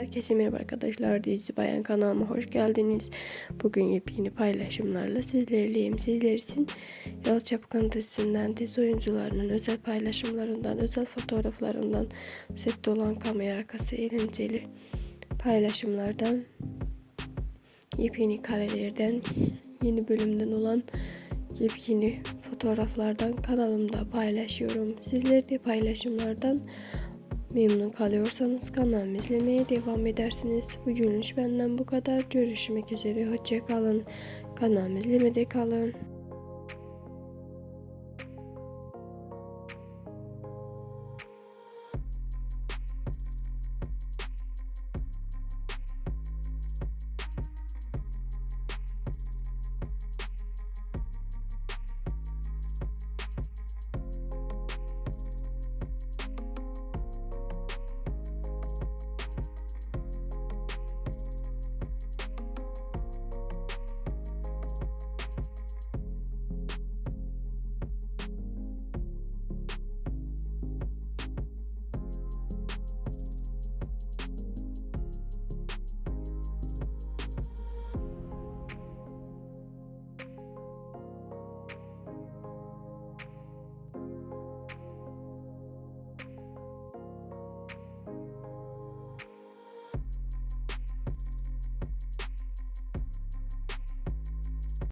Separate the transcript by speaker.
Speaker 1: Herkese merhaba arkadaşlar. Dizi Bayan kanalıma hoş geldiniz. Bugün yepyeni paylaşımlarla sizlerleyim. Sizler için Yalı Çapkın dizisinden dizi oyuncularının özel paylaşımlarından, özel fotoğraflarından, sette olan kamera arkası eğlenceli paylaşımlardan, yepyeni karelerden, yeni bölümden olan yepyeni fotoğraflardan kanalımda paylaşıyorum. Sizler de paylaşımlardan Memnun kalıyorsanız kanalımı izlemeye devam edersiniz. Bugünlük benden bu kadar. Görüşmek üzere. Hoşçakalın. Kanalımı izlemede kalın.